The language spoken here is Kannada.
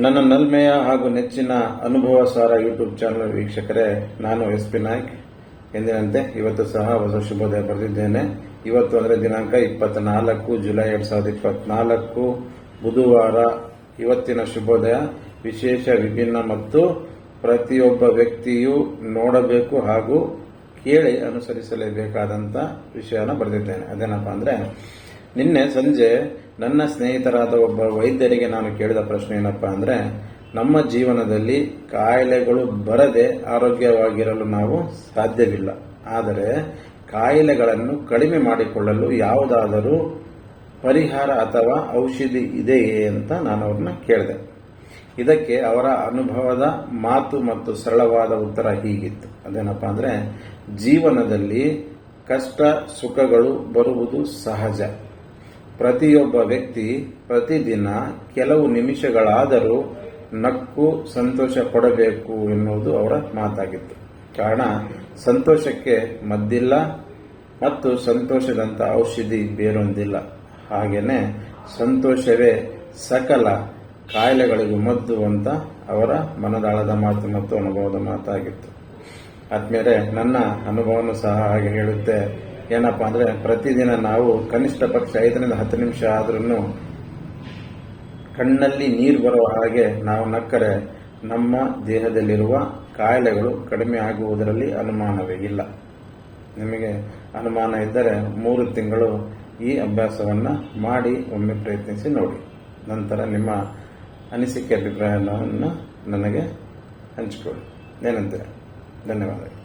ನನ್ನ ನಲ್ಮೆಯ ಹಾಗೂ ನೆಚ್ಚಿನ ಅನುಭವ ಸಾರ ಯೂಟ್ಯೂಬ್ ಚಾನಲ್ ವೀಕ್ಷಕರೇ, ನಾನು ಎಸ್ ಪಿ ನಾಯ್ಕ್. ಎಂದಿನಂತೆ ಇವತ್ತು ಸಹ ಹೊಸ ಶುಭೋದಯ ಬರೆದಿದ್ದೇನೆ. ಇವತ್ತು ಅಂದರೆ ದಿನಾಂಕ ಇಪ್ಪತ್ನಾಲ್ಕು, ಜುಲೈ ಎರಡ್ ಸಾವಿರದ ಇಪ್ಪತ್ನಾಲ್ಕು, ಬುಧವಾರ ಇವತ್ತಿನ ಶುಭೋದಯ. ವಿಶೇಷ, ವಿಭಿನ್ನ ಮತ್ತು ಪ್ರತಿಯೊಬ್ಬ ವ್ಯಕ್ತಿಯು ನೋಡಬೇಕು ಹಾಗೂ ಕೇಳಿ ಅನುಸರಿಸಲೇಬೇಕಾದಂಥ ವಿಷಯನ ಬರೆದಿದ್ದೇನೆ. ಅದೇನಪ್ಪ ಅಂದ್ರೆ ನಿನ್ನೆ ಸಂಜೆ ನನ್ನ ಸ್ನೇಹಿತರಾದ ಒಬ್ಬ ವೈದ್ಯರಿಗೆ ನಾನು ಕೇಳಿದ ಪ್ರಶ್ನೆ ಏನಪ್ಪಾ ಅಂದ್ರೆ, ನಮ್ಮ ಜೀವನದಲ್ಲಿ ಕಾಯಿಲೆಗಳು ಬರದೆ ಆರೋಗ್ಯವಾಗಿರಲು ನಾವು ಸಾಧ್ಯವಿಲ್ಲ. ಆದರೆ ಕಾಯಿಲೆಗಳನ್ನು ಕಡಿಮೆ ಮಾಡಿಕೊಳ್ಳಲು ಯಾವುದಾದರೂ ಪರಿಹಾರ ಅಥವಾ ಔಷಧಿ ಇದೆಯೇ ಅಂತ ನಾನು ಅವ್ರನ್ನ ಕೇಳಿದೆ. ಇದಕ್ಕೆ ಅವರ ಅನುಭವದ ಮಾತು ಮತ್ತು ಸರಳವಾದ ಉತ್ತರ ಹೀಗಿತ್ತು. ಅದೇನಪ್ಪ ಅಂದ್ರೆ, ಜೀವನದಲ್ಲಿ ಕಷ್ಟ ಸುಖಗಳು ಬರುವುದು ಸಹಜ. ಪ್ರತಿಯೊಬ್ಬ ವ್ಯಕ್ತಿ ಪ್ರತಿದಿನ ಕೆಲವು ನಿಮಿಷಗಳಾದರೂ ನಕ್ಕು ಸಂತೋಷ ಕೊಡಬೇಕು ಎನ್ನುವುದು ಅವರ ಮಾತಾಗಿತ್ತು. ಕಾರಣ, ಸಂತೋಷಕ್ಕೆ ಮದ್ದಿಲ್ಲ ಮತ್ತು ಸಂತೋಷದಂತ ಔಷಧಿ ಬೇರೊಂದಿಲ್ಲ. ಹಾಗೇನೆ ಸಂತೋಷವೇ ಸಕಲ ಕಾಯಿಲೆಗಳಿಗೆ ಮದ್ದು ಅಂತ ಅವರ ಮನದಾಳದ ಮಾತು ಮತ್ತು ಅನುಭವದ ಮಾತಾಗಿತ್ತು. ಆದ್ಮೇಲೆ ನನ್ನ ಅನುಭವನೂ ಸಹ ಹಾಗೆ ಹೇಳುತ್ತೆ. ಏನಪ್ಪಾ ಅಂದರೆ ಪ್ರತಿದಿನ ನಾವು ಕನಿಷ್ಠ ಪಕ್ಷ ಐದರಿಂದ ಹತ್ತು ನಿಮಿಷ ಆದ್ರೂ ಕಣ್ಣಲ್ಲಿ ನೀರು ಬರುವ ಹಾಗೆ ನಾವು ನಕ್ಕರೆ ನಮ್ಮ ದೇಹದಲ್ಲಿರುವ ಕಾಯಿಲೆಗಳು ಕಡಿಮೆ ಆಗುವುದರಲ್ಲಿ ಅನುಮಾನವೇ ಇಲ್ಲ. ನಿಮಗೆ ಅನುಮಾನ ಇದ್ದರೆ ಮೂರು ತಿಂಗಳು ಈ ಅಭ್ಯಾಸವನ್ನ ಮಾಡಿ ಒಮ್ಮೆ ಪ್ರಯತ್ನಿಸಿ ನೋಡಿ. ನಂತರ ನಿಮ್ಮ ಅನಿಸಿಕೆ ಅಭಿಪ್ರಾಯವನ್ನು ನನಗೆ ಹಂಚಿಕೊಳ್ಳಿ. ಏನಂತೀರ ಧನ್ಯವಾದಗಳು.